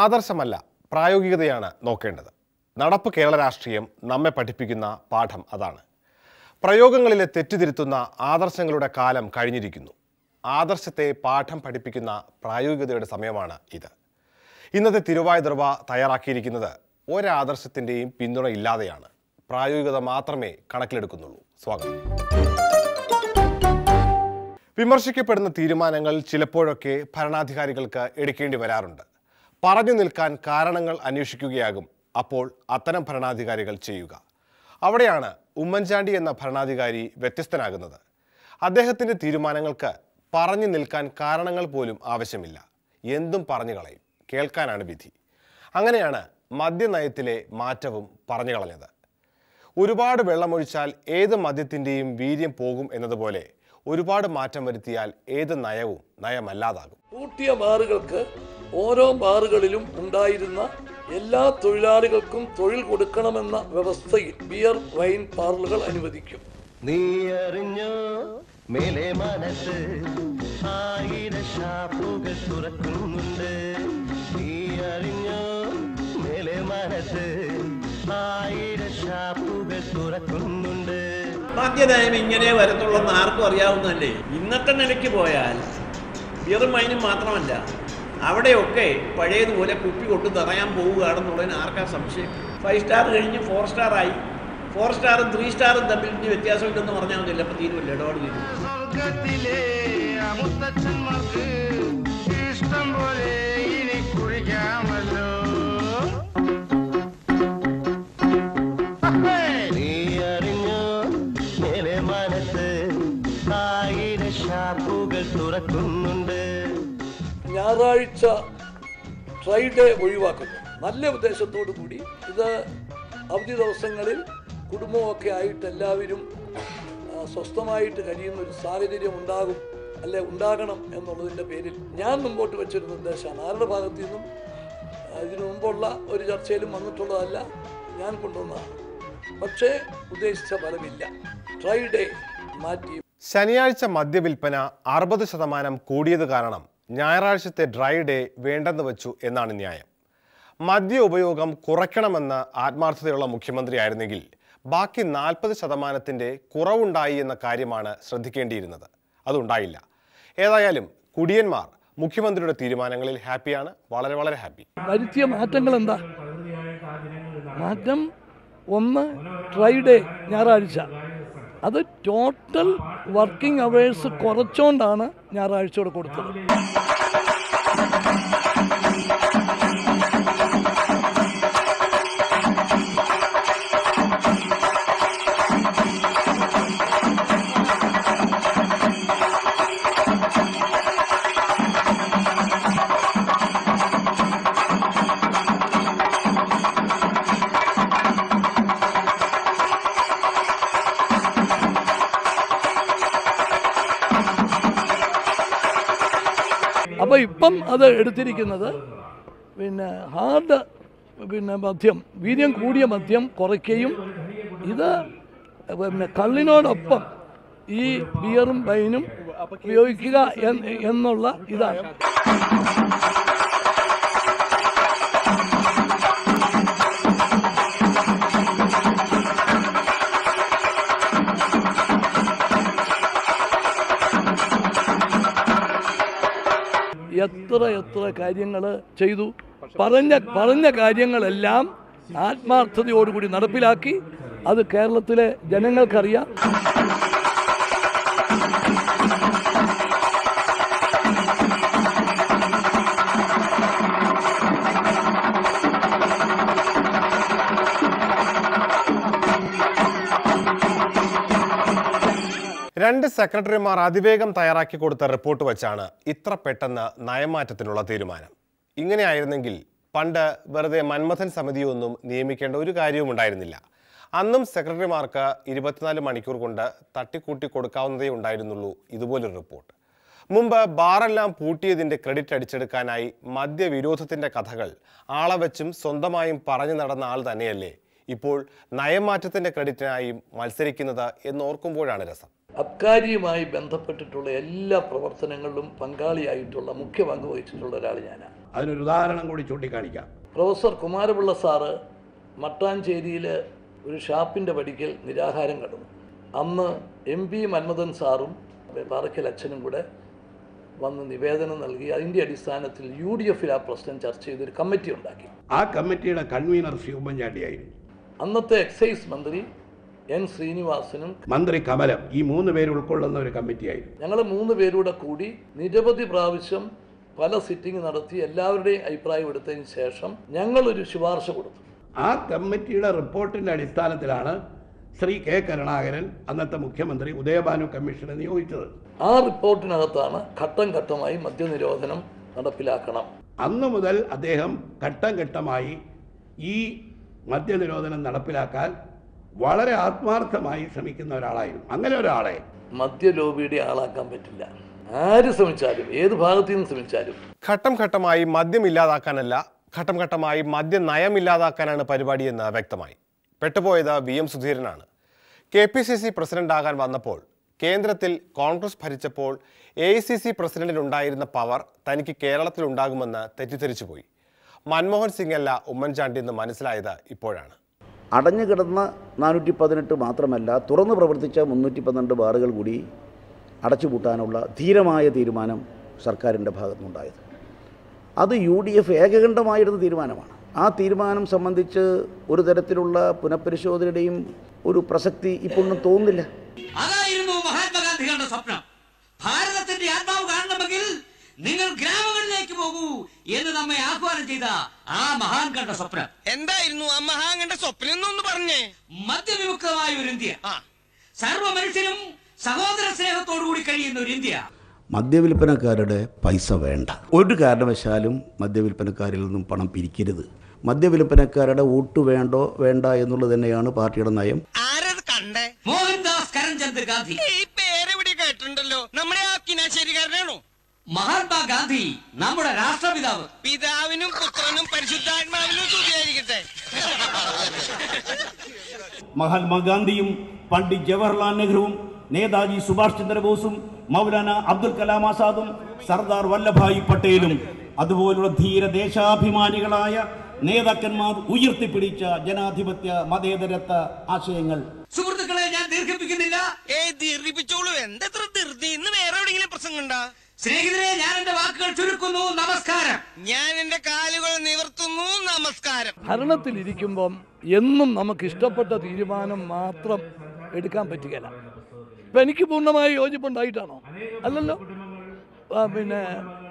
ആദർശമല്ല പ്രായോഗികതയാണ് നോക്കേണ്ടത്. നടപ്പ് കേരള രാഷ്ട്രീയം നമ്മെ പഠിപ്പിക്കുന്ന പാഠം അതാണ്. പ്രയോഗങ്ങളിലെ തെറ്റിതിരുത്തുന്ന ആദർശങ്ങളുടെ കാലം കഴിഞ്ഞിരിക്കുന്നു. ആദർശത്തെ പാഠം പഠിപ്പിക്കുന്ന പ്രായോഗികതയുടെ സമയമാണ് ഇത്. ഇന്നത്തെ തിരുവായുധർവ തയ്യാറാക്കിയിരിക്കുന്നത് ഒരാദർശത്തിന്റെയും പിന്തുണ ഇല്ലാതെയാണ്. പ്രായോഗികത മാത്രമേ കണക്കിലെടുക്കുന്നുള്ളൂ. സ്വാഗതം. വിമർശിക്കപ്പെടുന്ന തീരുമാനങ്ങൾ ചിലപ്പോഴൊക്കെ ഭരണാധികാരികൾക്ക് എടുക്കേണ്ടി വരാറുണ്ട്. പറഞ്ഞു നിൽക്കാൻ കാരണങ്ങൾ അന്വേഷിക്കുകയാകും. അപ്പോൾ അത്തരം ഭരണാധികാരികൾ ചെയ്യുക. അവിടെയാണ് ഉമ്മൻചാണ്ടി എന്ന ഭരണാധികാരി വ്യത്യസ്തനാകുന്നത്. അദ്ദേഹത്തിന്റെ തീരുമാനങ്ങൾക്ക് പറഞ്ഞു നിൽക്കാൻ കാരണങ്ങൾ പോലും ആവശ്യമില്ല. എന്തും പറഞ്ഞു കളയും. കേൾക്കാനാണ് വിധി. അങ്ങനെയാണ് മദ്യനയത്തിലെ മാറ്റവും പറഞ്ഞു കളഞ്ഞത്. ഒരുപാട് വെള്ളമൊഴിച്ചാൽ ഏത് മദ്യത്തിന്റെയും വീര്യം പോകും എന്നതുപോലെ ഒരുപാട് മാറ്റം വരുത്തിയാൽ ഏത് നയവും നയമല്ലാതാകും. പൂട്ടിയ ബാറുകൾക്ക് ഓരോ ബാറുകളിലും ഉണ്ടായിരുന്ന എല്ലാ തൊഴിലാളികൾക്കും തൊഴിൽ കൊടുക്കണമെന്ന വ്യവസ്ഥയിൽ ബിയർ വൈൻ പാർലുകൾ അനുവദിക്കും. നീ അറിഞ്ഞോ മേലെ മനസ്സ് ആയിര ഷാപ്പുകൾ തുറക്കുന്നുണ്ട്. നീ അറിഞ്ഞോ മേലെ മനസ്സ് ആയിര ഷാപ്പുകൾ തുറക്കുന്നുണ്ട്. മദ്യനയം ഇങ്ങനെ വരത്തുള്ളെന്ന് ആർക്കും അറിയാവുന്നതല്ലേ? ഇന്നത്തെ നിലയ്ക്ക് പോയാൽ വെറും മൈനും മാത്രമല്ല അവിടെയൊക്കെ പഴയതുപോലെ കുപ്പി കൊണ്ട് നിറയാൻ പോവുകയാണെന്നുള്ളതിന് ആർക്കാ സംശയം? ഫൈവ് സ്റ്റാർ കഴിഞ്ഞ് ഫോർ സ്റ്റാർ ആയി. ഫോർ സ്റ്റാറും ത്രീ സ്റ്റാറും തമ്മിൽ ഇനി വ്യത്യാസമില്ലെന്ന് പറഞ്ഞാൽ മതിയല്ല അപ്പം തീരുമല്ല ഇടപാട് തീരും. ഇഷ്ടം പോലെ ഞായറാഴ്ച ഫ്രൈഡേ ഒഴിവാക്കുന്നു. നല്ല ഉദ്ദേശത്തോടു കൂടി ഇത് അവധി ദിവസങ്ങളിൽ കുടുംബമൊക്കെ ആയിട്ട് എല്ലാവരും സ്വസ്ഥമായിട്ട് കഴിയുന്ന ഒരു സാഹചര്യം ഉണ്ടാകും അല്ലെ ഉണ്ടാകണം എന്നുള്ളതിന്റെ പേരിൽ ഞാൻ മുമ്പോട്ട് വെച്ചൊരു നിർദ്ദേശമാണ്. ആരുടെ ഭാഗത്തു നിന്നും ഇതിനു മുമ്പുള്ള ഒരു ചർച്ചയിലും വന്നിട്ടുള്ളതല്ല ഞാൻ കൊണ്ടുവന്നതാണ്. പക്ഷേ ഉദ്ദേശിച്ച ഫലമില്ല. ഫ്രൈഡേ മാറ്റി ശനിയാഴ്ച മദ്യവിൽപ്പന അറുപത് ശതമാനം കൂടിയത് കാരണം ഞായറാഴ്ചത്തെ ഡ്രൈ ഡേ വേണ്ടെന്ന് വെച്ചു എന്നാണ് ന്യായം. മദ്യ ഉപയോഗം കുറയ്ക്കണമെന്ന ആത്മാർത്ഥതയുള്ള മുഖ്യമന്ത്രിയായിരുന്നെങ്കിൽ ബാക്കി നാൽപ്പത് ശതമാനത്തിന്റെ കുറവുണ്ടായി എന്ന കാര്യമാണ് ശ്രദ്ധിക്കേണ്ടിയിരുന്നത്. അതുണ്ടായില്ല. ഏതായാലും കുടിയന്മാർ മുഖ്യമന്ത്രിയുടെ തീരുമാനങ്ങളിൽ ഹാപ്പിയാണ് വളരെ വളരെ ഹാപ്പി. വരുത്തിയ മാറ്റങ്ങൾ എന്താ? മാറ്റം ഒന്ന് ഫ്രൈഡേ ഞായറാഴ്ച. അത് ടോട്ടൽ വർക്കിംഗ് അവേഴ്സ് കുറച്ചുകൊണ്ടാണ് ഞായറാഴ്ചയോടെ കൊടുത്തത്. ഇപ്പം അത് എടുത്തിരിക്കുന്നത് പിന്നെ ഹാർഡ് പിന്നെ മദ്യം വീര്യം കൂടിയ മദ്യം കുറയ്ക്കുകയും ഇത് പിന്നെ കള്ളിനോടൊപ്പം ഈ ബിയറും വൈനും ഉപയോഗിക്കുക എന്നുള്ള ഇതാണ്. എത്ര എത്ര കാര്യങ്ങൾ ചെയ്തു. പറഞ്ഞ പറഞ്ഞ കാര്യങ്ങളെല്ലാം ആത്മാർത്ഥതയോടുകൂടി നടപ്പിലാക്കി. അത് കേരളത്തിലെ ജനങ്ങൾക്കറിയാം. രണ്ട് സെക്രട്ടറിമാർ അതിവേഗം തയ്യാറാക്കി കൊടുത്ത റിപ്പോർട്ട് വച്ചാണ് ഇത്ര പെട്ടെന്ന് നയമാറ്റത്തിനുള്ള തീരുമാനം. ഇങ്ങനെയായിരുന്നെങ്കിൽ പണ്ട് വെറുതെ മന്മഥൻ സമിതിയൊന്നും നിയമിക്കേണ്ട ഒരു കാര്യവും ഉണ്ടായിരുന്നില്ല. അന്നും സെക്രട്ടറിമാർക്ക് ഇരുപത്തിനാല് മണിക്കൂർ കൊണ്ട് തട്ടിക്കൂട്ടി കൊടുക്കാവുന്നതേ ഉണ്ടായിരുന്നുള്ളൂ ഇതുപോലൊരു റിപ്പോർട്ട്. മുമ്പ് ബാറെല്ലാം പൂട്ടിയതിന്റെ ക്രെഡിറ്റ് അടിച്ചെടുക്കാനായി മദ്യവിരോധത്തിന്റെ കഥകൾ ആളെ വെച്ചും സ്വന്തമായും പറഞ്ഞു നടന്ന ആൾ തന്നെയല്ലേ? ഇപ്പോൾ നയമാറ്റത്തിന്റെ ക്രെഡിറ്റിനായും മത്സരിക്കുന്നത് എന്നോർക്കുമ്പോഴാണ് രസം. അബ്കാരിയുമായി ബന്ധപ്പെട്ടിട്ടുള്ള എല്ലാ പ്രവർത്തനങ്ങളിലും പങ്കാളിയായിട്ടുള്ള മുഖ്യ പങ്ക് വഹിച്ചിട്ടുള്ള ഒരാൾ ഞാനാണ് അതിനൊരു ഉദാഹരണം കൂടി ചൂണ്ടിക്കാണിക്കാം. പ്രൊഫസർ കുമാരപിള്ള സാറ് മട്ടാഞ്ചേരിയിൽ ഒരു ഷാപ്പിന്റെ പടിക്കൽ നിരാഹാരം കടന്നു അന്ന് എം പി മന്മഥൻ സാറും പാറയ്ക്കൽ അച്ഛനും കൂടെ വന്ന് നിവേദനം നൽകി. അതിന്റെ അടിസ്ഥാനത്തിൽ യു ഡി എഫിൽ ആ പ്രശ്നം ചർച്ച ചെയ്തൊരു കമ്മിറ്റി ഉണ്ടാക്കി. ആ കമ്മിറ്റിയുടെ കൺവീനർ ശ്രീ ഉമ്മൻചാണ്ടിയായിരുന്നു. അന്നത്തെ എക്സൈസ് മന്ത്രി എൻ ശ്രീനിവാസനും മന്ത്രി കമലം ഈ മൂന്ന് പേര് ഉൾക്കൊള്ളുന്ന ഒരു കമ്മിറ്റിയായിരുന്നു. ഞങ്ങൾ മൂന്ന് പേരൂടെ കൂടി നിരവധി പ്രാവശ്യം പല സിറ്റിംഗ് നടത്തി എല്ലാവരുടെയും അഭിപ്രായം എടുത്തതിന് ശേഷം ഞങ്ങളൊരു ശുപാർശ കൊടുത്തു. ആ കമ്മിറ്റിയുടെ റിപ്പോർട്ടിന്റെ അടിസ്ഥാനത്തിലാണ് ശ്രീ കെ കരുണാകരൻ അന്നത്തെ മുഖ്യമന്ത്രി ഉദയഭാനു കമ്മീഷനെ നിയോഗിച്ചത്. ആ റിപ്പോർട്ടിനകത്താണ് ഘട്ടം ഘട്ടമായി മദ്യനിരോധനം നടപ്പിലാക്കണം. അന്നു മുതൽ അദ്ദേഹം ഘട്ടം ഘട്ടമായി ഈ മദ്യനിരോധനം നടപ്പിലാക്കാൻ വളരെ ആത്മാർത്ഥമായി ശ്രമിക്കുന്ന ഒരാളായിരുന്നു. അങ്ങനെ ഒരാളെ മദ്യലോബിയുടെ ആളാക്കാൻ പറ്റില്ല. ആര് ശ്രമിച്ചാലും ഏത് ഭാഗത്തു നിന്ന് ശ്രമിച്ചാലും. ഘട്ടം ഘട്ടമായി മദ്യം ഇല്ലാതാക്കാനല്ല ഘട്ടം ഘട്ടമായി മദ്യ നയം ഇല്ലാതാക്കാനാണ് പരിപാടിയെന്ന് വ്യക്തമായി. പെട്ടുപോയത് വി എം സുധീരനാണ്. കെ പി സി സി പ്രസിഡന്റാകാൻ വന്നപ്പോൾ കേന്ദ്രത്തിൽ കോൺഗ്രസ് ഭരിച്ചപ്പോൾ എ ഐ സി സി പ്രസിഡന്റിനുണ്ടായിരുന്ന പവർ തനിക്ക് കേരളത്തിലുണ്ടാകുമെന്ന് തെറ്റിദ്ധരിച്ചുപോയി. മൻമോഹൻ സിംഗ് അല്ല ഉമ്മൻചാണ്ടി എന്ന് മനസ്സിലായത് ഇപ്പോഴാണ്. അടഞ്ഞു കിടന്ന നാനൂറ്റി പതിനെട്ട് മാത്രമല്ല തുറന്ന് പ്രവർത്തിച്ച മുന്നൂറ്റി പന്ത്രണ്ട് ബാറുകൾ കൂടി അടച്ചുപൂട്ടാനുള്ള ധീരമായ തീരുമാനം സർക്കാരിന്റെ ഭാഗത്തുനിന്നുണ്ടായത്. അത് യു ഡി എഫ് ഏകകണ്ഠമായിരുന്ന തീരുമാനമാണ്. ആ തീരുമാനം സംബന്ധിച്ച് ഒരു തരത്തിലുള്ള പുനഃപരിശോധനയുടെയും ഒരു പ്രസക്തി ഇപ്പോഴൊന്നും തോന്നുന്നില്ല. അതായിരുന്നു മഹാത്മാഗാന്ധികളുടെ സ്വപ്നം. ഭാരതത്തിന്റെ ആത്മാവ് കാണണമെങ്കിൽ നിങ്ങൾ ഗ്രാമങ്ങളിലേക്ക് പോകൂ എന്ന് നമ്മെ ആഹ്വാനം ചെയ്ത ആ മഹാൻ കണ്ട സ്വപ്നം. എന്തായിരുന്നു ആ മഹാൻ കണ്ട സ്വപ്നം എന്നൊന്ന് പറഞ്ഞേ. മദ്യവിമുക്തമായ ഒരു ഇന്ത്യ. സർവ മനുഷ്യരും സഹോദര സ്നേഹത്തോടുകൂടി കഴിയുന്ന ഒരു ഇന്ത്യ. മദ്യവിൽപ്പനക്കാരുടെ പൈസ വേണ്ട. ഒരു കാരണവശാലും മദ്യവിൽപ്പനക്കാരിൽ നിന്നും പണം പിരിക്കരുത്. മദ്യവിൽപ്പനക്കാരുടെ വോട്ട് വേണ്ടോ വേണ്ട എന്നുള്ളത് തന്നെയാണ് പാർട്ടിയുടെ നയം. മോഹൻദാസ് കരംചന്ദ് ഗാന്ധി. ഈ പേരെവിടെ കേട്ടിട്ടുണ്ടല്ലോ. നമ്മുടെ ആ കിനാശേരിക്കാരനാണോ? മഹാത്മാഗാന്ധി നമ്മുടെ രാഷ്ട്രപിതാവ്. പിതാവിനും പുത്രനും പരിശുദ്ധാത്മാവിനും സ്തുതിയായിരിക്കട്ടെ. മഹാത്മാഗാന്ധിയും പണ്ഡിറ്റ് ജവഹർലാൽ നെഹ്റുവും നേതാജി സുഭാഷ് ചന്ദ്രബോസും മൗലാന അബ്ദുൽ കലാം ആസാദും സർദാർ വല്ലഭായ് പട്ടേലും അതുപോലുള്ള ധീര ദേശാഭിമാനികളായ നേതാക്കന്മാർ ഉയർത്തിപ്പിടിച്ച ജനാധിപത്യ മതേതരത്വ ആശയങ്ങൾ. സുഹൃത്തുക്കളെ ഞാൻ ദീർഘിപ്പിക്കുന്നില്ല. ഏ ദീർഘിപ്പിച്ചോളൂ. എന്തെത്ര ധൃതി ഇന്ന് വേറെ എവിടെയെങ്കിലും പ്രസംഗണ്ട സ്നേഹിതരെ ഞാൻ എന്റെ വാക്കുകൾ ചുരുക്കുന്നു. നമസ്കാരം. ഞാൻ എന്റെ കാലുകൾ നിവർത്തുന്നു. നമസ്കാരം. ഭരണത്തിലിരിക്കുമ്പം എന്നും നമുക്ക് ഇഷ്ടപ്പെട്ട തീരുമാനം മാത്രം എടുക്കാൻ പറ്റുകയില്ല. ഇപ്പൊ എനിക്ക് പൂർണമായി യോജിപ്പുണ്ടായിട്ടാണോ? അല്ലല്ലോ. പിന്നെ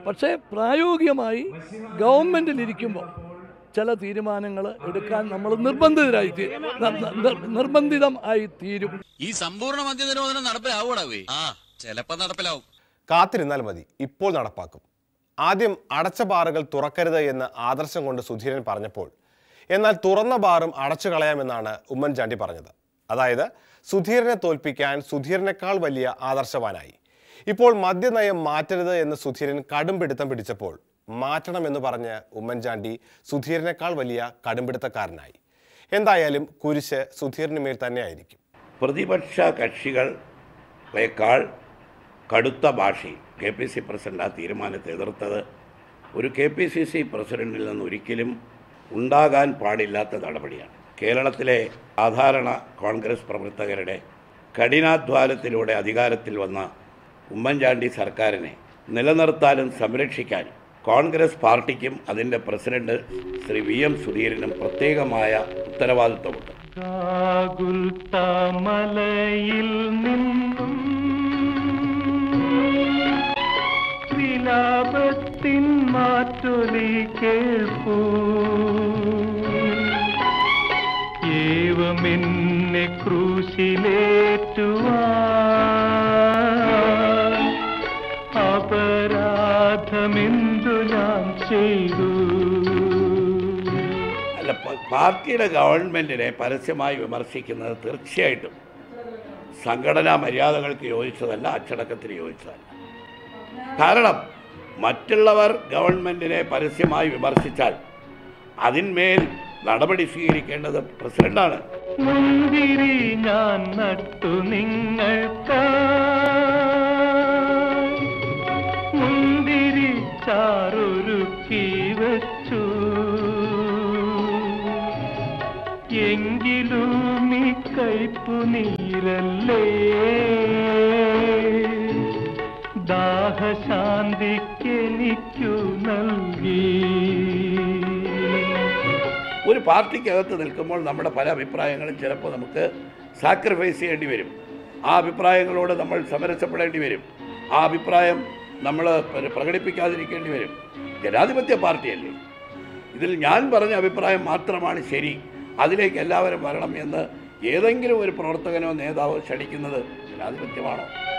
പക്ഷേ പ്രായോഗികമായി ഗവൺമെന്റിലിരിക്കുമ്പോൾ ചില തീരുമാനങ്ങൾ എടുക്കാൻ നമ്മൾ നിർബന്ധിതരായി നിർബന്ധിതം ആയി തീരും. ഈ സമ്പൂർണ മദ്യനിരോധനം നടപ്പിലാവൂടാവേ ആ ചിലപ്പോ നടപ്പിലാവും. കാത്തിരുന്നാൽ മതി. ഇപ്പോൾ നടപ്പാക്കും. ആദ്യം അടച്ച ബാറുകൾ തുറക്കരുത് എന്ന് ആദർശം കൊണ്ട് സുധീരൻ പറഞ്ഞപ്പോൾ എന്നാൽ തുറന്ന ബാറും അടച്ചു കളയാമെന്നാണ് ഉമ്മൻചാണ്ടി പറഞ്ഞത്. അതായത് സുധീരനെ തോൽപ്പിക്കാൻ സുധീരനേക്കാൾ വലിയ ആദർശവാനായി. ഇപ്പോൾ മദ്യനയം മാറ്റരുത് എന്ന് സുധീരൻ കടും പിടുത്തം പിടിച്ചപ്പോൾ മാറ്റണമെന്ന് പറഞ്ഞ് ഉമ്മൻചാണ്ടി സുധീരനേക്കാൾ വലിയ കടുംപിടുത്തക്കാരനായി. എന്തായാലും കുരിശ് സുധീറിന് മേൽ തന്നെയായിരിക്കും. പ്രതിപക്ഷ കക്ഷികളേക്കാൾ കടുത്ത ഭാഷയിൽ കെ പി സി പ്രസിഡന്റ് ആ തീരുമാനത്തെ എതിർത്തത്. ഒരു കെ പി സി സി പ്രസിഡന്റിൽ നിന്ന് ഒരിക്കലും ഉണ്ടാകാൻ പാടില്ലാത്ത നടപടിയാണ്. കേരളത്തിലെ സാധാരണ കോൺഗ്രസ് പ്രവർത്തകരുടെ കഠിനാധ്വാനത്തിലൂടെ അധികാരത്തിൽ വന്ന ഉമ്മൻചാണ്ടി സർക്കാരിനെ നിലനിർത്താനും സംരക്ഷിക്കാനും കോൺഗ്രസ് പാർട്ടിക്കും അതിന്റെ പ്രസിഡന്റ് ശ്രീ വി എം സുധീരനും പ്രത്യേകമായ ഉത്തരവാദിത്വമുണ്ട്. മലയിൽ നിന്നും വിലാപത്തിൻ മാറ്റൊലി കേൾപ്പൂ. ഏവമെന്നെ ക്രൂശിലേറ്റുവാ അപരാധമെന്തു ഞാൻ ചെയ്തു. പാർട്ടിയുടെ ഗവൺമെന്റിനെ പരസ്യമായി വിമർശിക്കുന്നത് തീർച്ചയായിട്ടും സംഘടനാ മര്യാദകൾക്ക് യോജിച്ചതല്ല അച്ചടക്കത്തിന് യോജിച്ചതല്ല. കാരണം മറ്റുള്ളവർ ഗവൺമെന്റിനെ പരസ്യമായി വിമർശിച്ചാൽ അതിന്മേൽ നടപടി സ്വീകരിക്കേണ്ടത് പ്രസിഡന്റാണ്. മുന്തിരി ഞാൻ നട്ടു നിങ്ങൾക്ക്. മുന്തിരി ചാറൊരുക്കി വച്ചു. എങ്കിലും ഈ നീരല്ലേ ഒരു പാർട്ടിക്കകത്ത് നിൽക്കുമ്പോൾ നമ്മുടെ പല അഭിപ്രായങ്ങളും ചിലപ്പോൾ നമുക്ക് സാക്രിഫൈസ് ചെയ്യേണ്ടി വരും. ആ അഭിപ്രായങ്ങളോട് നമ്മൾ സമരസപ്പെടേണ്ടി വരും. ആ അഭിപ്രായം നമ്മൾ പ്ര- പ്രകടിപ്പിക്കാതിരിക്കേണ്ടി വരും. ജനാധിപത്യ പാർട്ടിയല്ലേ. ഇതിൽ ഞാൻ പറഞ്ഞ അഭിപ്രായം മാത്രമാണ് ശരി. അതിലേക്ക് എല്ലാവരും വരണം എന്ന് ഏതെങ്കിലും ഒരു പ്രവർത്തകനോ നേതാവോ ക്ഷണിക്കുന്നത് ജനാധിപത്യമാണോ?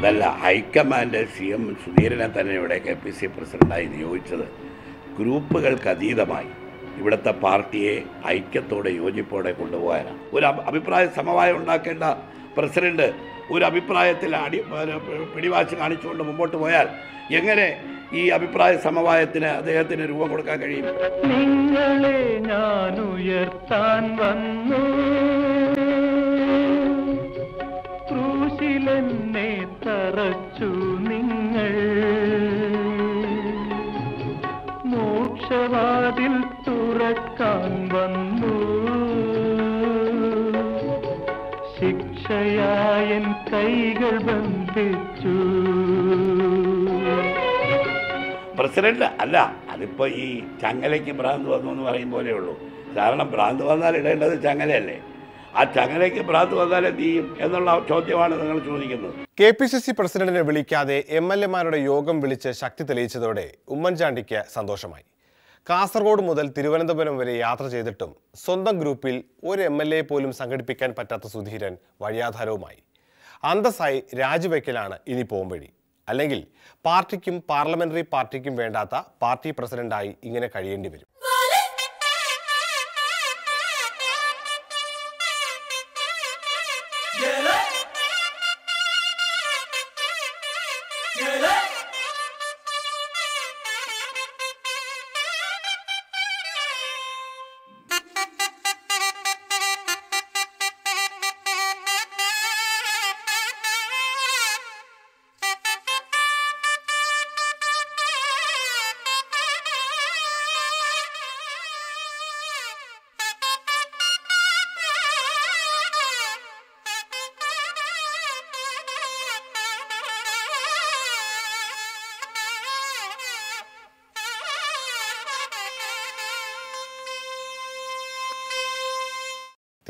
അതല്ല ഹൈക്കമാൻഡ് സി എം സുധീരനെ തന്നെ ഇവിടെ കെ പി സി പ്രസിഡന്റായി നിയോഗിച്ചത്. ഗ്രൂപ്പുകൾക്ക് അതീതമായി. ഇവിടുത്തെ പാർട്ടിയെ ഐക്യത്തോടെ യോജിപ്പോടെ കൊണ്ടുപോകാനാണ്. ഒരു അഭിപ്രായ സമവായം ഉണ്ടാക്കേണ്ട പ്രസിഡന്റ് ഒരു അഭിപ്രായത്തിൽ അടി പിടിവാശി കാണിച്ചുകൊണ്ട് മുമ്പോട്ട് പോയാൽ എങ്ങനെ ഈ അഭിപ്രായ സമവായത്തിന് അദ്ദേഹത്തിന് രൂപം കൊടുക്കാൻ കഴിയും? നിങ്ങളെ ഞാൻ ഉയർത്താൻ വന്നു. ക്രൂശിലെന്നെ തറച്ചു നിങ്ങൾ. മോക്ഷവാതിൽ തുറക്കാൻ വന്നു. ശിക്ഷയായൻ കൈകൾ ബന്ധിച്ചു. പ്രസിഡന്റ് അല്ല അതിപ്പോ ഈ ചങ്ങലയ്ക്ക് ഭ്രാന്ത് വന്നു എന്ന് പറയും പോലെയുള്ളൂ കാരണം ഭ്രാന്ത് വന്നാൽ ഇടേണ്ടത് ചങ്ങലയല്ലേ? ആ ചങ്ങലയ്ക്ക് ഭ്രാന്ത് വന്നാൽ എന്ത് എന്നുള്ള ചോദ്യമാണ് നിങ്ങൾ ചോദിക്കുന്നത്. കെ പി സി സി പ്രസിഡന്റിനെ വിളിക്കാതെ എം എൽ എമാരുടെ യോഗം വിളിച്ച് ശക്തി തെളിയിച്ചതോടെ ഉമ്മൻചാണ്ടിക്ക് സന്തോഷമായി. കാസർഗോഡ് മുതൽ തിരുവനന്തപുരം വരെ യാത്ര ചെയ്തിട്ടും സ്വന്തം ഗ്രൂപ്പിൽ ഒരു എം എൽ എ പോലും സംഘടിപ്പിക്കാൻ പറ്റാത്ത സുധീരൻ വഴിയാധാരവുമായി. അന്തസ്സായി രാജിവെക്കലാണ് ഇനി പോംവഴി. അല്ലെങ്കിൽ പാർട്ടിക്കും പാർലമെന്ററി പാർട്ടിക്കും വേണ്ടാത്ത പാർട്ടി പ്രസിഡന്റായി ഇങ്ങനെ കഴിയേണ്ടി വരും. Yeah.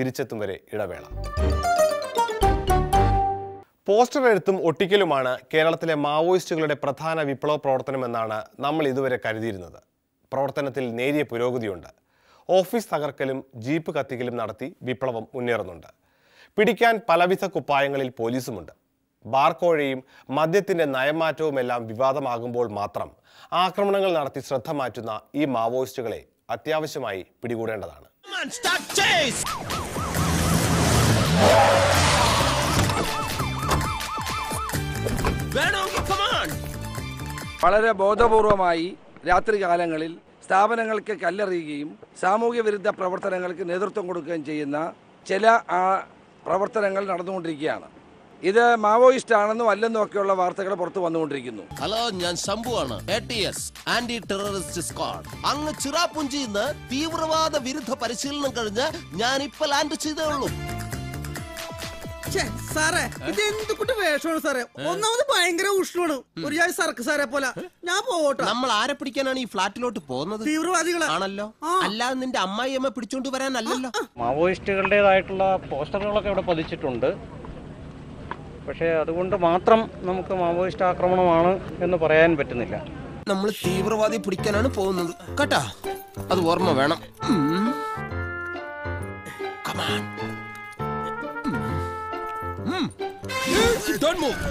തിരിച്ചെത്തും വരെ ഇടവേള. പോസ്റ്റർ എഴുത്തും ഒട്ടിക്കലുമാണ് കേരളത്തിലെ മാവോയിസ്റ്റുകളുടെ പ്രധാന വിപ്ലവ പ്രവർത്തനമെന്നാണ് നമ്മൾ ഇതുവരെ കരുതിയിരുന്നത്. പ്രവർത്തനത്തിൽ നേരിയ പുരോഗതിയുണ്ട്. ഓഫീസ് തകർക്കലും ജീപ്പ് കത്തിക്കലും നടത്തി വിപ്ലവം മുന്നേറുന്നുണ്ട്. പിടിക്കാൻ പലവിധ കുപ്പായങ്ങളിൽ പോലീസുമുണ്ട്. ബാർക്കോഴയും മദ്യത്തിന്റെ നയമാറ്റവുമെല്ലാം വിവാദമാകുമ്പോൾ മാത്രം ആക്രമണങ്ങൾ നടത്തി ശ്രദ്ധ മാറ്റുന്ന ഈ മാവോയിസ്റ്റുകളെ അത്യാവശ്യമായി പിടികൂടേണ്ടതാണ്. വളരെ ബോധപൂർവമായി രാത്രികാലങ്ങളിൽ സ്ഥാപനങ്ങൾക്ക് കല്ലെറിയുകയും സാമൂഹ്യ വിരുദ്ധ പ്രവർത്തനങ്ങൾക്ക് നേതൃത്വം കൊടുക്കുകയും ചെയ്യുന്ന ചില ആ പ്രവർത്തനങ്ങൾ നടന്നുകൊണ്ടിരിക്കുകയാണ്. ഇത് മാവോയിസ്റ്റ് ആണെന്നും അല്ലെന്നും ഒക്കെയുള്ള വാർത്തകൾ പുറത്തു വന്നുകൊണ്ടിരിക്കുന്നു. ഹലോ ഞാൻ ശംഭുവാണ് ആന്റി ടെററിസ്റ്റ് സ്ക്വാഡ് അങ്ങ് ചിറാപുഞ്ചിന്ന് തീവ്രവാദ വിരുദ്ധ പരിശീലനം കഴിഞ്ഞ് ഞാൻ ഇപ്പൊ ലാൻഡ് ചെയ്തേ ഉള്ളൂ. സാറേ ഇത് എന്തുകൊണ്ട് വേഷമാണ് സാറേ? ഒന്നാമത് ഭയങ്കര ഉഷ്ണമാണ് ഒരു ജാതി സർക്കസ് സാറെ പോലെ. ഞാൻ പോകട്ടെ നമ്മൾ ആരെ പിടിക്കാനാണ് ഈ ഫ്ലാറ്റിലോട്ട് പോകുന്നത്? തീവ്രവാദികളാണല്ലോ അല്ലാതെ നിന്റെ അമ്മായി അമ്മ പിടിച്ചോണ്ട് വരാനല്ലല്ലോ? മാവോയിസ്റ്റുകളുടേതായിട്ടുള്ള പോസ്റ്ററുകളൊക്കെ ഇവിടെ പതിച്ചിട്ടുണ്ട്. പക്ഷേ അതുകൊണ്ട് മാത്രം നമുക്ക് മാവോയിസ്റ്റ് ആക്രമണമാണ് എന്ന് പറയാൻ പറ്റുന്നില്ല. നമ്മൾ തീവ്രവാദി പിടിക്കാനാണ് പോകുന്നത്. കേട്ടാ? അത് ഓർമ്മ വേണം. ഉം. Don't move.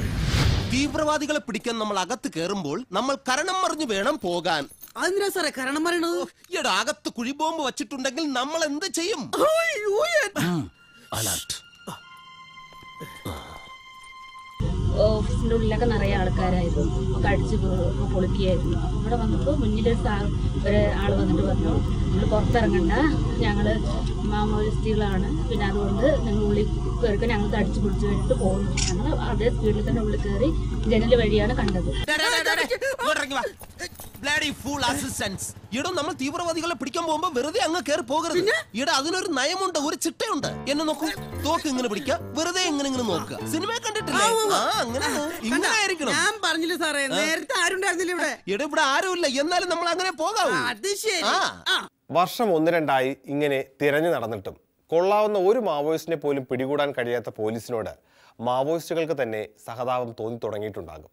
തീവ്രവാദികളെ പിടിക്കാൻ നമ്മൾ അകത്ത് കയറുമ്പോൾ നമ്മൾ കരണം മറിഞ്ഞു വേണം പോകാൻ. അതെന്തിനാ സാറേ കാരണം പറയണത് ഈയുടെ അകത്ത് കുഴിബോംബ് വച്ചിട്ടുണ്ടെങ്കിൽ നമ്മൾ എന്ത് ചെയ്യും? അലർട്ട് ഓഫീസിന്റെ ഉള്ളിലൊക്കെ നിറയെ ആൾക്കാരായിരുന്നു. ഒക്കെ അടിച്ച് പൊളിക്കുകയായിരുന്നു. അവിടെ ഇവിടെ വന്നപ്പോൾ മുന്നിലൊരു സാ ഒരു ആൾ വന്നിട്ട് പറഞ്ഞു നിങ്ങൾ പുറത്തിറങ്ങണ്ട. ഞങ്ങൾ മാമോയിസ്റ്റുകളാണ് പിന്നെ അതുകൊണ്ട് നിങ്ങൾ ഉള്ളിൽ കയറി ഞങ്ങൾ അടിച്ചു പൊളിച്ച് കഴിഞ്ഞിട്ട് പോകുന്നു ഞങ്ങൾ അതേ സ്പീഡിൽ തന്നെ ഉള്ളിൽ കയറി ജനൽ വഴിയാണ് കണ്ടത്. Bloody fool assistants. എടോ നമ്മൾ തീവ്രവാദികളെ പിടിക്കാൻ പോകുമ്പോ വെറുതെ അങ്ങ് കയറി പോകരുത്. ഇട അതിനൊരു നയമുണ്ട് ഒരു ചിട്ടയുണ്ട്. എന്നെ നോക്കൂ. തോക്ക് ഇങ്ങനെ പിടിക്കുക വെറുതെ ഇങ്ങനെ ഇങ്ങനെ നോക്കുക. സിനിമ കണ്ടിട്ടില്ലേ? അങ്ങനെ ഞാൻ പറഞ്ഞില്ല സാറേ നേരത്തെ ആരും ഉണ്ടായിരുന്നില്ല ഇവിടെ? എടാ ഇവിടെ ആരുമില്ല. എന്നാലും നമ്മൾ അങ്ങനെ പോകാവൂ. അത് ശരി. വർഷം ഒന്ന് രണ്ടായി ഇങ്ങനെ തിരഞ്ഞു നടന്നിട്ടും കൊള്ളാവുന്ന ഒരു മാവോയിസ്റ്റിനെ പോലും പിടികൂടാൻ കഴിയാത്ത പോലീസിനോട് മാവോയിസ്റ്റുകൾക്ക് തന്നെ സഹതാപം തോന്നി തുടങ്ങിയിട്ടുണ്ടാകും.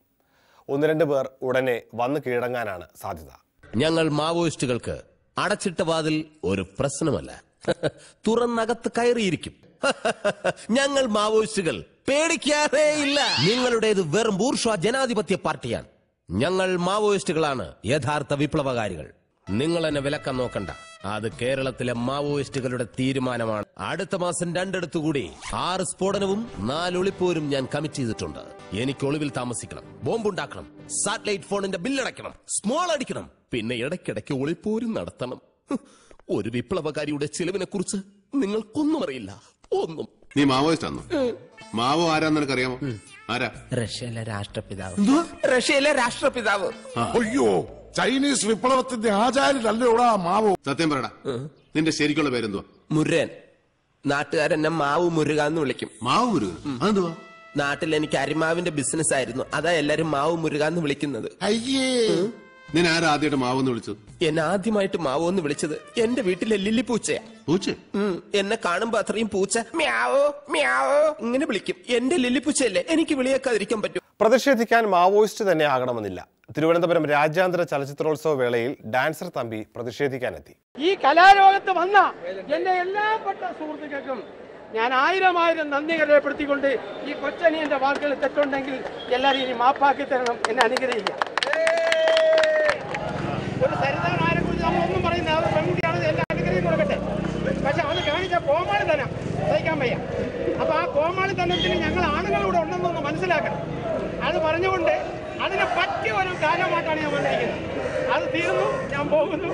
ഒന്ന് രണ്ട് പേർ ഉടനെ വന്ന് കീഴടങ്ങാനാണ് സാധ്യത. ഞങ്ങൾ മാവോയിസ്റ്റുകൾക്ക് അടച്ചിട്ട വാതിൽ ഒരു പ്രശ്നമല്ല. തുറന്നകത്ത് കയറിയിരിക്കും. ഞങ്ങൾ മാവോയിസ്റ്റുകൾ പേടിക്കാറേ ഇല്ല നിങ്ങളുടേത് വെറും ബൂർഷ ജനാധിപത്യ പാർട്ടിയാണ്. ഞങ്ങൾ മാവോയിസ്റ്റുകളാണ് യഥാർത്ഥ വിപ്ലവകാരികൾ. നിങ്ങൾ എന്നെ വിലക്കാൻ നോക്കണ്ട. അത് കേരളത്തിലെ മാവോയിസ്റ്റുകളുടെ തീരുമാനമാണ്. അടുത്ത മാസം രണ്ടിടത്തു കൂടി ആറ് സ്ഫോടനവും നാല് ഒളിപ്പോരും ഞാൻ കമ്മിറ്റ് ചെയ്തിട്ടുണ്ട്. എനിക്ക് ഒളിവിൽ താമസിക്കണം. ബോംബുണ്ടാക്കണം സാറ്റലൈറ്റ് ഫോണിന്റെ ബില്ലടയ്ക്കണം സ്മോൾ അടിക്കണം. പിന്നെ ഇടയ്ക്കിടയ്ക്ക് ഒളിപ്പോരും നടത്തണം. ഒരു വിപ്ലവകാരിയുടെ ചെലവിനെ കുറിച്ച് നിങ്ങൾക്കൊന്നും അറിയില്ല. ഒന്നും. നീ മാവോയിസ്റ്റ് ആണോ മാവോ ആരാന്ന് നിനക്കറിയാമോ? ആരാ? റഷ്യയിലെ രാഷ്ട്രപിതാവ്. റഷ്യയിലെ രാഷ്ട്രപിതാവ്. അയ്യോ ചൈനീസ് വിപ്ലവത്തിന്റെ ആചാര്യനല്ലോടാ മാവോ? സത്യം പറയടാ. നിന്റെ ശരിക്കുള്ള പേരെന്തുവാ? മുരൻ നാട്ടുകാരെന്നെ മാവ് മുരുക എന്ന് വിളിക്കും. മാവ് മുരുക അതെന്തുവാ? നാട്ടിൽ എനിക്ക് അരിമാവിന്റെ ബിസിനസ് ആയിരുന്നു. അതാ എല്ലാരും മാവ് മുരുക എന്ന് വിളിക്കുന്നത്. അയ്യേ. നിന്നെ ആരാ ആദ്യമായിട്ട് മാവെന്ന് വിളിച്ചത്? എന്നെ ആദ്യമായിട്ട് മാവോന്ന് വിളിച്ചത് എന്റെ വീട്ടിലെ ലില്ലി പൂച്ചയാ. പൂച്ച? എന്നെ കാണുമ്പോ അത്രയും പൂച്ച. മ്യാവോ മ്യാവോ ഇങ്ങനെ വിളിക്കും. എന്റെ ലില്ലി പൂച്ചയല്ലേ? എനിക്ക് വിളിയേക്കാതിരിക്കാൻ പറ്റും. പ്രതിഷേധിക്കാൻ മാവോയിസ്റ്റ് തന്നെ ആകണമെന്നില്ല. തിരുവനന്തപുരം രാജ്യാന്തര ചലച്ചിത്രോത്സവ വേളയിൽ ഡാൻസർ തമ്പി പ്രതിഷേധിക്കാനെത്തി. ഈ കലാലോകത്ത് വന്ന എന്റെ എല്ലാപ്പെട്ട സുഹൃത്തുക്കൾക്കും ഞാൻ ആയിരം ആയിരം നന്ദി രേഖപ്പെടുത്തിക്കൊണ്ട് ഈ കൊച്ചനിയന്റെ വാക്കുകൾ തെറ്റുണ്ടെങ്കിൽ എല്ലാവരും ഇനി മാപ്പാക്കി തരണം എന്നെ അനുഗ്രഹിക്കുക ഒരു സരിതമാരെ കുറിച്ച് നമ്മളൊന്നും പറയുന്നത് അത് പെൺകുട്ടിയാണ് എല്ലാ അനുഗ്രഹം കൊടുക്കട്ടെ. പക്ഷെ അത് കാണിച്ച കോമാളി തന്നെ സഹിക്കാൻ വയ്യ. അപ്പൊ ആ കോമാളി തന്നത്തിന് ഞങ്ങൾ ആണുങ്ങളിവിടെ ഉണ്ടെന്നൊന്ന് മനസ്സിലാക്കണം. അത് പറഞ്ഞുകൊണ്ട് അതിന് പറ്റിയ ഒരു കാലമായിട്ടാണ് ഞാൻ വന്നിരിക്കുന്നത്. അത് തീർന്നു ഞാൻ പോകുന്നു.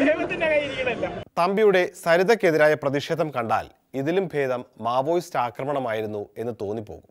ദൈവത്തിന്റെ കയ്യിരിക്കണല്ലോ തമ്പിയുടെ സരിതയ്ക്കെതിരായ പ്രതിഷേധം കണ്ടാൽ ഇതിലും ഭേദം മാവോയിസ്റ്റ് ആക്രമണമായിരുന്നു എന്ന് തോന്നിപ്പോകും.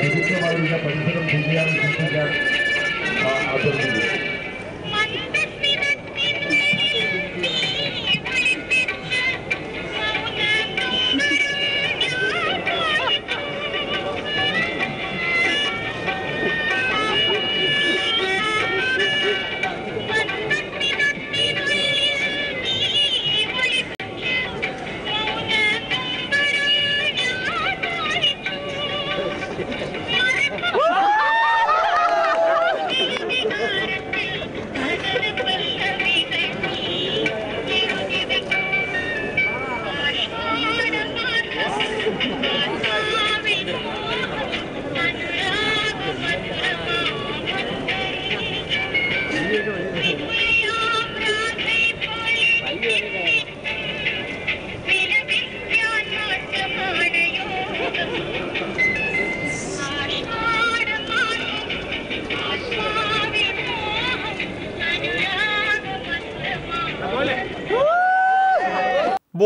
Begitu baru dapat terus dunia di sekitar Abang Dulu.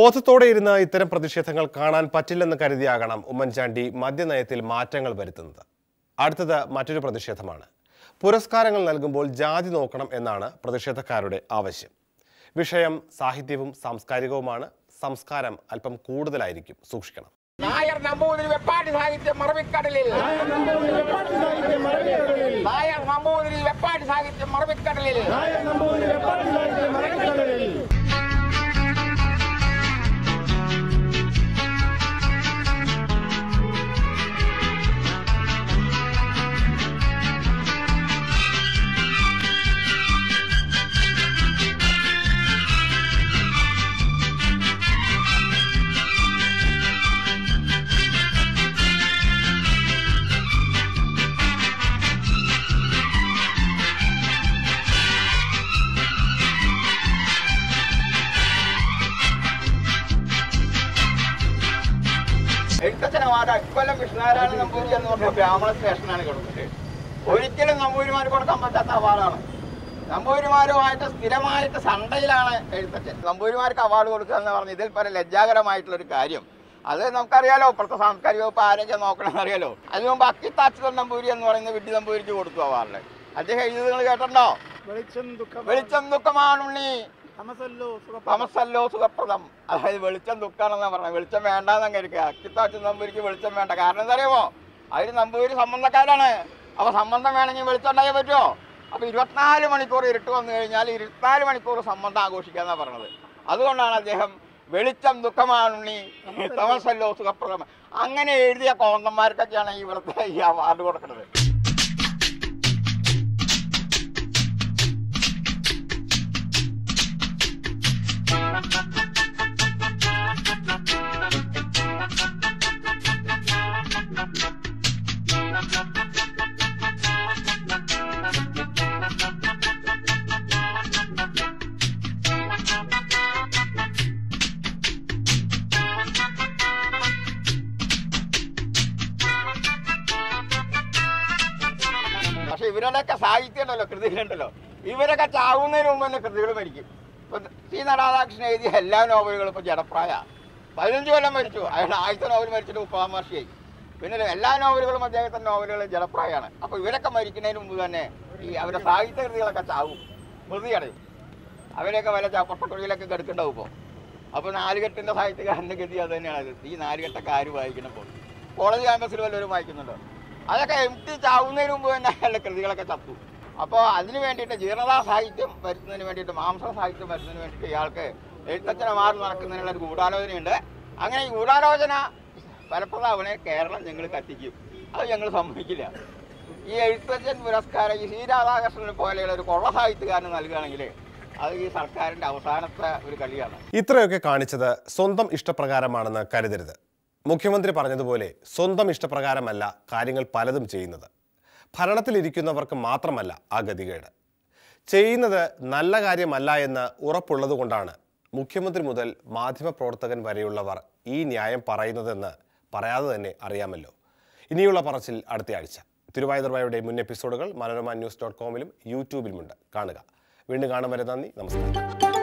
ബോധത്തോടെ ഇരുന്ന് ഇത്തരം പ്രതിഷേധങ്ങൾ കാണാൻ പറ്റില്ലെന്ന് കരുതിയാകണം ഉമ്മൻചാണ്ടി മദ്യനയത്തിൽ മാറ്റങ്ങൾ വരുത്തുന്നത്. അടുത്തത് മറ്റൊരു പ്രതിഷേധമാണ്. പുരസ്കാരങ്ങൾ നൽകുമ്പോൾ ജാതി നോക്കണം എന്നാണ് പ്രതിഷേധക്കാരുടെ ആവശ്യം. വിഷയം സാഹിത്യവും സാംസ്കാരികവുമാണ്. സംസ്കാരം അല്പം കൂടുതലായിരിക്കും. സൂക്ഷിക്കണം. നായർ നമ്പൂതിരി വെപ്പാട്ടി സാഹിത്യം മറവിക്കടലിൽ. നായർ നമ്പൂതിരി വെപ്പാട്ടി സാഹിത്യം മറവിക്കടലിൽ. വിഷ്ണുനാരായണ നമ്പൂരി എന്ന് പറഞ്ഞ ബ്രാഹ്മണ സ്റ്റേഷനാണ് കൊടുക്കുന്നത്. ഒരിക്കലും നമ്പൂരിമാർ കൊടുക്കാൻ പറ്റാത്ത അവാർഡാണ്. നമ്പൂരിമാരുമായിട്ട് സ്ഥിരമായിട്ട് സണ്ടയിലാണ് എഴുത്തച്ഛൻ. നമ്പൂരിമാർക്ക് അവാർഡ് കൊടുക്കുക എന്ന് പറഞ്ഞ ഇതിൽ പല ലജ്ജാകരമായിട്ടുള്ള ഒരു കാര്യം. അത് നമുക്കറിയാലോ ഇപ്പോഴത്തെ സാംസ്കാരിക വകുപ്പ് ആരൊക്കെ നോക്കണമെന്ന് അറിയാലോ. അതിന് മുമ്പ് അക്കിത്താച്ചുതൻ നമ്പൂരി എന്ന് പറയുന്ന വിഡ്ഢി നമ്പൂരിക്ക് കൊടുത്തു അവാർഡ് അദ്ദേഹം എഴുതി നിങ്ങൾ കേട്ടിട്ടുണ്ടോ? വെളിച്ചം ദുഃഖമാണുണ്ണി തമസല്ലോ സുഖപ്രദം. അതായത് വെളിച്ചം ദുഃഖാണെന്നാ പറഞ്ഞത്. വെളിച്ചം വേണ്ടാന്ന് ഇരിക്കുക അക്കിത്താച്ചു നമ്പൂരിക്ക് വെളിച്ചം വേണ്ട. കാരണം എന്താ അറിയാമോ അതിന് നമ്പൂരി സംബന്ധക്കാരാണ്. അപ്പൊ സംബന്ധം വേണമെങ്കിൽ വെളിച്ചം ഉണ്ടായേ പറ്റുമോ? അപ്പൊ ഇരുപത്തിനാല് മണിക്കൂർ ഇരുട്ട് വന്നു കഴിഞ്ഞാൽ ഇരുപത്തിനാല് മണിക്കൂർ സംബന്ധം ആഘോഷിക്കാന്നാ പറഞ്ഞത്. അതുകൊണ്ടാണ് അദ്ദേഹം വെളിച്ചം ദുഃഖമാണുണ്ണി തമസല്ലോ. സുഖപ്രദം. അങ്ങനെ എഴുതിയ കോന്തന്മാർക്കൊക്കെയാണ് ഇവിടുത്തെ ഈ അവാർഡ് കൊടുക്കുന്നത്. പക്ഷെ ഇവരുടെയൊക്കെ സാഹിത്യം ഉണ്ടല്ലോ കൃതികളുണ്ടല്ലോ. ഇവരൊക്കെ ചാവുന്നതിന് മുമ്പ് തന്നെ കൃതികൾ മരിക്കും ഇപ്പൊ സി രാധാകൃഷ്ണൻ എഴുതിയ എല്ലാ നോവലുകളും ഇപ്പോൾ ജനപ്രായ പതിനഞ്ച് കൊല്ലം മരിച്ചു. അയാൾ ആദ്യത്തെ നോവൽ മരിച്ചിട്ട് മുപ്പതാം വർഷമായി. പിന്നെ എല്ലാ നോവലുകളും അദ്ദേഹത്തിന്റെ നോവലുകൾ ജലപ്രായമാണ് അപ്പൊ ഇവരൊക്കെ മരിക്കുന്നതിന് മുമ്പ് തന്നെ ഈ അവരുടെ സാഹിത്യ കൃതികളൊക്കെ ചാവും. മൃതിയടയും അവരെയൊക്കെ വല്ല ചപ്പട്ടക്കുഴിയിലൊക്കെ കെടുക്കണ്ടാവും ഇപ്പോൾ അപ്പോൾ നാലുകെട്ടിന്റെ സാഹിത്യകാരന്റെ ഗതി അത് തന്നെയാണ്. ഈ നാലുകെട്ടൊക്കെ ആര് വായിക്കണപ്പോൾ കോളേജ് ക്യാമ്പസിൽ വല്ലവരും വായിക്കുന്നുണ്ടോ? അതൊക്കെ എം ടി ചാവുന്നതിന് മുമ്പ് തന്നെ അയാളുടെ കൃതികളൊക്കെ ചത്തു. അപ്പോൾ അതിന് വേണ്ടിയിട്ട് ജീർണതാ സാഹിത്യം വരുത്തുന്നതിന് വേണ്ടിയിട്ട് മാംസ സാഹിത്യം വരുന്നതിന് വേണ്ടിയിട്ട് ഇയാൾക്ക് എഴുത്തച്ഛനെ മാറി നടക്കുന്നതിനുള്ള ഒരു ഗൂഢാലോചനയുണ്ട്. അങ്ങനെ ഈ ഗൂഢാലോചന ഫലപ്രദാവണെ കേരളം ഞങ്ങൾ കത്തിക്കും. അത് ഞങ്ങൾ സമ്മതിക്കില്ല. ഈ എഴുത്തച്ഛൻ പുരസ്കാരം ഈ സി പോലെയുള്ള ഒരു കൊള്ള സാഹിത്യകാരന് നൽകുകയാണെങ്കിൽ അത് ഈ സർക്കാരിന്റെ അവസാനത്തെ ഒരു കളിയാണ്. ഇത്രയൊക്കെ കാണിച്ചത് സ്വന്തം ഇഷ്ടപ്രകാരമാണെന്ന് കരുതരുത്. മുഖ്യമന്ത്രി പറഞ്ഞതുപോലെ സ്വന്തം ഇഷ്ടപ്രകാരമല്ല കാര്യങ്ങൾ പലതും ചെയ്യുന്നത്. ഭരണത്തിലിരിക്കുന്നവർക്ക് മാത്രമല്ല ആ ഗതികേട്. ചെയ്യുന്നത് നല്ല കാര്യമല്ല എന്ന് ഉറപ്പുള്ളതുകൊണ്ടാണ് മുഖ്യമന്ത്രി മുതൽ മാധ്യമപ്രവർത്തകൻ വരെയുള്ളവർ ഈ ന്യായം പറയുന്നതെന്ന് പറയാതെ തന്നെ അറിയാമല്ലോ. ഇനിയുള്ള പറച്ചിൽ അടുത്തയാഴ്ച തിരുവായുധർവായുടെ മുൻ എപ്പിസോഡുകൾ മനോരമ ന്യൂസ് ഡോട്ട് കോമിലും യൂട്യൂബിലുമുണ്ട്. കാണുക. വീണ്ടും കാണും വരെ നന്ദി. നമസ്കാരം.